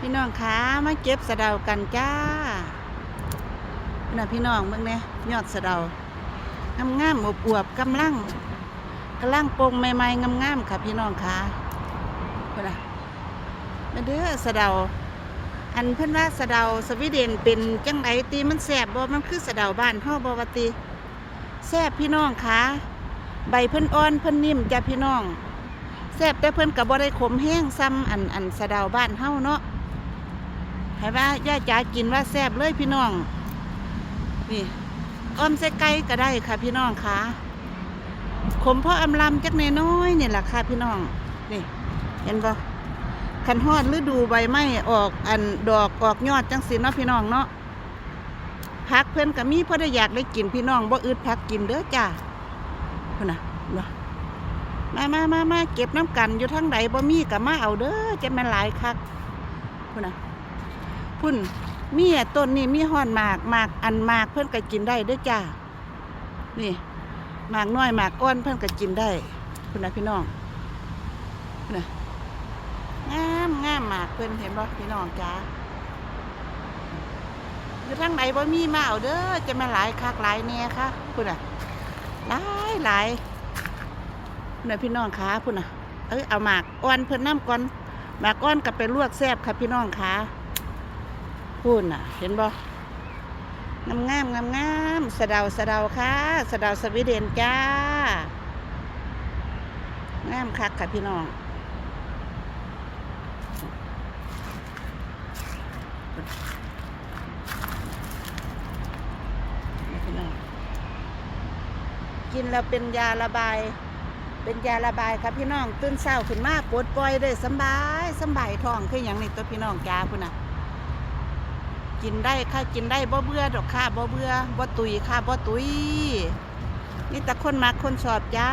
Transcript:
พี่น้องคะมาเก็บสะเดากันจ้าน่ะพี่น้องเบิ่งเนี่ยยอดสะเดางามงามๆอวบๆกำลังกำลังโปงใหม่ๆงามๆค่ะพี่น้องคะพุ่นน่ะมาเด้อสะเดา อันเพิ่อนว่าสะเดาสวีเดนเป็นจังไดตีมันแซ่บบ่มันคือสะเดาบ้านเฮาบ่ว่าติแซ่บพี่น้องคะใบเพิ่นอ่อนเพิ่นนิ่มจ้ะพี่น้องแซบแต่เพิ่นก็บ่ได้ขมแห้งซ้ำอันอันสะเดาบ้านเฮาเนาะ ให้ว่าย่าจ๋ากินว่าแซ่บเลยพี่น้อง นี่อ้อมใส่ไก่ก็ได้ค่ะ พี่น้องค่ะขมเพราะอำลำจักหน้อยนี่แหละค่ะพี่น้อง นี่ เห็นปะคันฮอดฤดูใบไม้ออกอันดอกออกยอดจังสิเนาะพี่น้องเนาะพักเพื่อนก็มีเพราะได้อยากได้กินพี่น้องบ่อึดพักกินเด้อจ้าพุ่นน่ะบ่มามามามาเก็บน้ำกันอยู่ทั้งใดบ่มีก็มาเอาเด้อจะแม่หลายคักพุ่นน่ะ พุ่นมีอะต้นนี่มีห่อนหมากหมากอันหมากเพื่อนก็กินได้ด้วยจ้านี่หมากน้อยหมากก้อนเพื่อนก็กินได้คุณนะพี่น้องนะงามงามหมากเพื่อนเห็นบ่พี่น้องจ้าอยู่ทางไหนบ่มีมาเอาเด้อจะมาหลายคักหลายแน่ค่ะพุ่นน่ะหลายหลายพุ่นน่ะพี่น้องขาพุ่นน่ะเอ้ยเอาหมากอ่อนเพิ่อนน้ำก่อนหมากอ่อนก็ไปลวกแซบค่ะพี่น้องขา พูนน่ะ เห็นบ่งามงามงามงามสะเดาสะเดาค่ะสะเดาสวีเดนจ้างามคักค่ะพี่น้องกินแล้วเป็นยาระบาย เป็นยาระบายครับพี่น้อง ตื่นเช้าขึ้นมาปวดปล่อยได้สบายสบายท้องคืออย่างนี้ตัวพี่น้องจ้าพุ่นน่ะ กินได้ค่ะกินได้บ่เบื่อดอกค่ะบ่เบื่อบ่ตุยค่ะบ่ตุยนี่แต่คนมาคนชอบจ้า